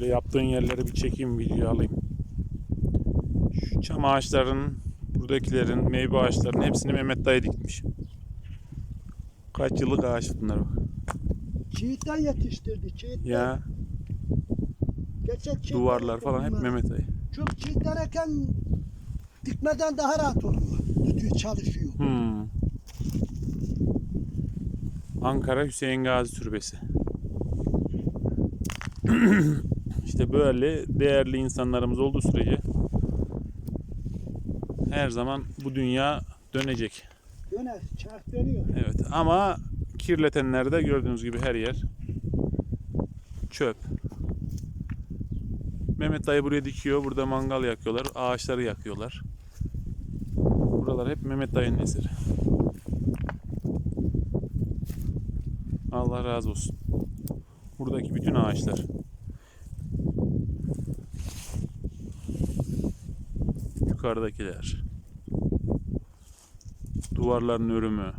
Şöyle yaptığın yerleri bir çekeyim video alayım. Şu çam ağaçlarının, buradakilerin, meyve ağaçlarının hepsini Mehmet dayı dikmiş. Kaç yıllık ağaç bunlar bak. Çiğitten yetiştirdi. Çiğitten. Ya Gerçek çiğitten duvarlar falan hep bunlar. Mehmet dayı. Çünkü çiğitten eken dikmeden daha rahat oluyor. Tutuyor, çalışıyor. Hmm. Ankara Hüseyin Gazi Türbesi. işte böyle değerli insanlarımız olduğu sürece her zaman bu dünya dönecek. Döner, çark dönüyor. Evet ama kirletenler de gördüğünüz gibi her yer çöp. Mehmet dayı buraya dikiyor. Burada mangal yakıyorlar. Ağaçları yakıyorlar. Buralar hep Mehmet dayının eseri. Allah razı olsun. Buradaki bütün ağaçlar. Yukarıdakiler. Duvarların örümü.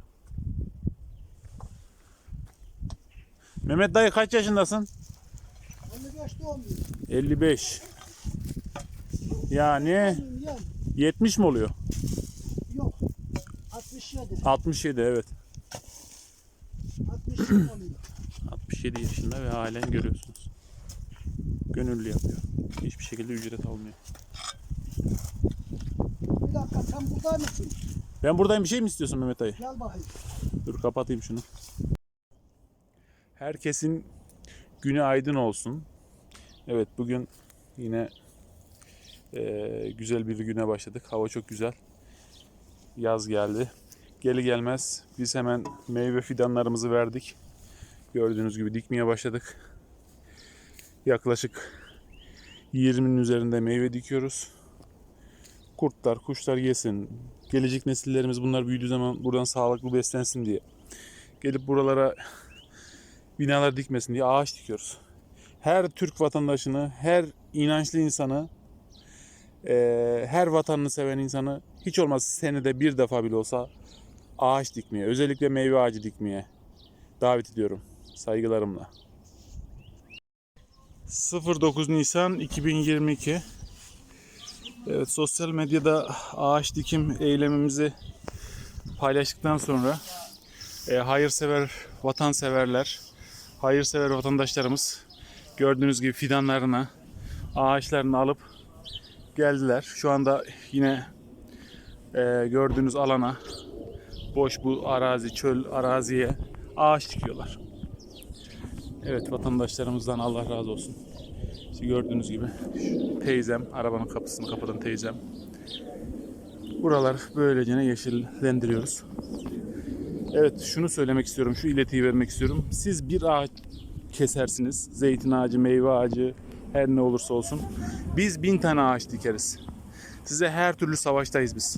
Mehmet dayı kaç yaşındasın? 55 doğumluyum. 55. Yani Yan, 70 mi oluyor? yok. 67. 67 evet. 67 oluyor. 67 yaşında ve halen görüyorsunuz. Gönüllü yapıyor. Hiçbir şekilde ücret almıyor. Bir dakika sen burada mısın? Ben buradayım bir şey mi istiyorsun Mehmet dayı? Gel bakayım. Dur kapatayım şunu. Herkesin günü aydın olsun. Evet bugün yine eee, güzel bir güne başladık. Hava çok güzel. Yaz geldi. Geli gelmez biz hemen meyve fidanlarımızı verdik. Gördüğünüz gibi dikmeye başladık. Yaklaşık 20'nin üzerinde meyve dikiyoruz. Kurtlar, kuşlar yesin. Gelecek nesillerimiz bunlar büyüdüğü zaman buradan sağlıklı beslensin diye. Gelip buralara binalar dikmesin diye ağaç dikiyoruz. Her Türk vatandaşını, her inançlı insanı, eee, her vatanını seven insanı hiç olmazsa senede bir defa bile olsa ağaç dikmeye, özellikle meyve ağacı dikmeye davet ediyorum. Saygılarımla. 09 Nisan 2022 Evet sosyal medyada ağaç dikim eylemimizi paylaştıktan sonra e, hayırsever vatanseverler, hayırsever vatandaşlarımız gördüğünüz gibi fidanlarına, ağaçlarını alıp geldiler. Şu anda yine e, gördüğünüz alana, boş bu arazi, çöl araziye ağaç dikiyorlar. Evet vatandaşlarımızdan Allah razı olsun. İşte gördüğünüz gibi teyzem, arabanın kapısını kapatan teyzem. Buralar böylece yeşillendiriyoruz. Evet şunu söylemek istiyorum, şu iletiyi vermek istiyorum. Siz bir ağaç kesersiniz, zeytin ağacı, meyve ağacı, her ne olursa olsun. Biz bin tane ağaç dikeriz. Size her türlü savaştayız biz.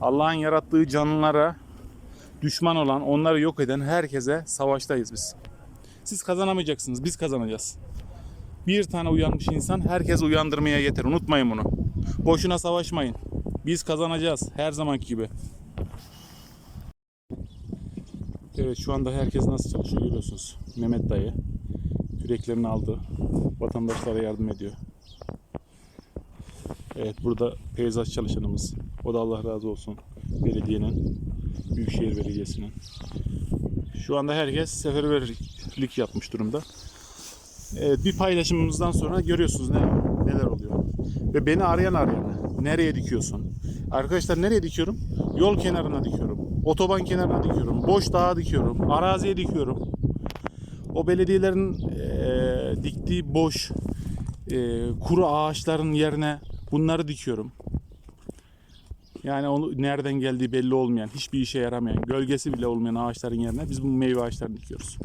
Allah'ın yarattığı canlılara düşman olan, onları yok eden herkese savaştayız biz. Siz kazanamayacaksınız, biz kazanacağız. Bir tane uyanmış insan herkes uyandırmaya yeter. Unutmayın bunu. Boşuna savaşmayın. Biz kazanacağız her zamanki gibi. Evet şu anda herkes nasıl çalışıyor görüyorsunuz. Mehmet dayı küreklerini aldı. Vatandaşlara yardım ediyor. Evet burada peyzaj çalışanımız. O da Allah razı olsun. Belediyenin, Büyükşehir Belediyesi'nin. Şu anda herkes seferberlik yapmış durumda. Evet bir paylaşımımızdan sonra görüyorsunuz ne, neler oluyor. Ve beni arayan arayan nereye dikiyorsun? Arkadaşlar nereye dikiyorum? Yol kenarına dikiyorum. Otoban kenarına dikiyorum. Boş dağa dikiyorum. Araziye dikiyorum. O belediyelerin eee, diktiği boş eee, kuru ağaçların yerine bunları dikiyorum. Yani onu nereden geldiği belli olmayan, hiçbir işe yaramayan, gölgesi bile olmayan ağaçların yerine biz bu meyve ağaçlarını dikiyoruz.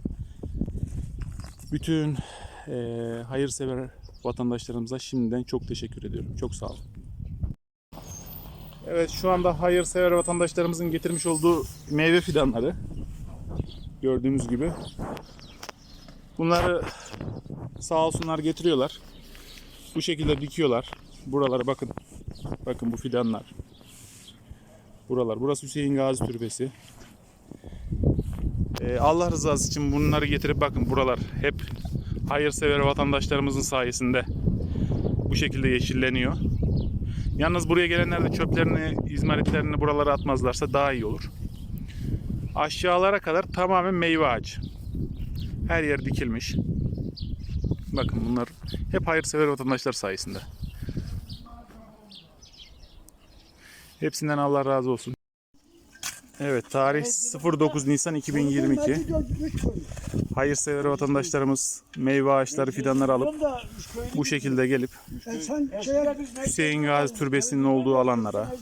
Bütün eee hayırsever vatandaşlarımıza şimdiden çok teşekkür ediyorum. Çok sağ olun. Evet şu anda hayırsever vatandaşlarımızın getirmiş olduğu meyve fidanları. Gördüğünüz gibi. Bunları sağ olsunlar getiriyorlar. Bu şekilde dikiyorlar. Buralara bakın. Bakın bu fidanlar. Buralar. Burası Hüseyin Gazi Türbesi. Ee, Allah rızası için bunları getirip bakın buralar hep hayırsever vatandaşlarımızın sayesinde bu şekilde yeşilleniyor. Yalnız buraya gelenler de çöplerini, izmaritlerini buralara atmazlarsa daha iyi olur. Aşağılara kadar tamamen meyve ağacı. Her yer dikilmiş. Bakın bunlar hep hayırsever vatandaşlar sayesinde. Hepsinden Allah razı olsun. Evet tarih 09 Nisan 2022. Hadi göz- üç köy. Hayırsever vatandaşlarımız meyve ağaçları, fidanları alıp bu şekilde gelip E Hüseyin Gazi Türbesi'nin olduğu alanlara,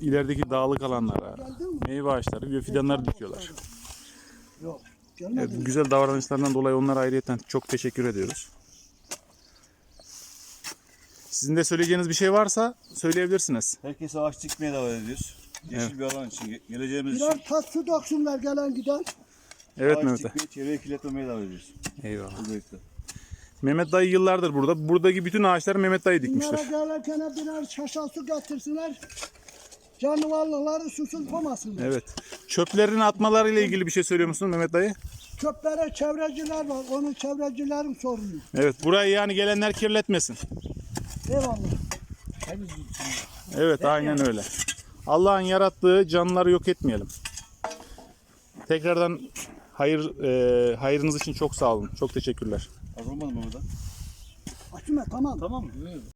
ilerideki dağlık alanlara meyve ağaçları ve fidanları dikiyorlar. Evet, güzel davranışlarından dolayı onlara ayrıyeten çok teşekkür ediyoruz. Sizin de söyleyeceğiniz bir şey varsa söyleyebilirsiniz. Herkese ağaç dikmeye davet ediyoruz. Yeşil bir alan için, ge- geleceğimiz için Birer tas su döksünler gelen giden. Evet ağaç Mehmet Dayı. dikmeye, çevreyi kirletmemeye davet ediyoruz. Eyvallah. Birlikte. Mehmet Dayı yıllardır burada. Buradaki bütün ağaçları Mehmet Dayı Bunlara dikmiştir. gelirken birer şaşa su getirsinler. Canlıvarlıkları susuz komasınlar. Evet. Çöplerini atmalarıyla ilgili bir şey söylüyor musun Mehmet Dayı? Çöplere çevreciler var. Onu çevrecilerin sorunu. Evet. Burayı yani gelenler kirletmesin. Eyvallah. Evet aynen öyle. Allah'ın yarattığı canlıları yok etmeyelim. Tekrardan hayır e, hayırınız için çok sağ olun. Çok teşekkürler. Mı burada? Açma tamam. Tamam mı?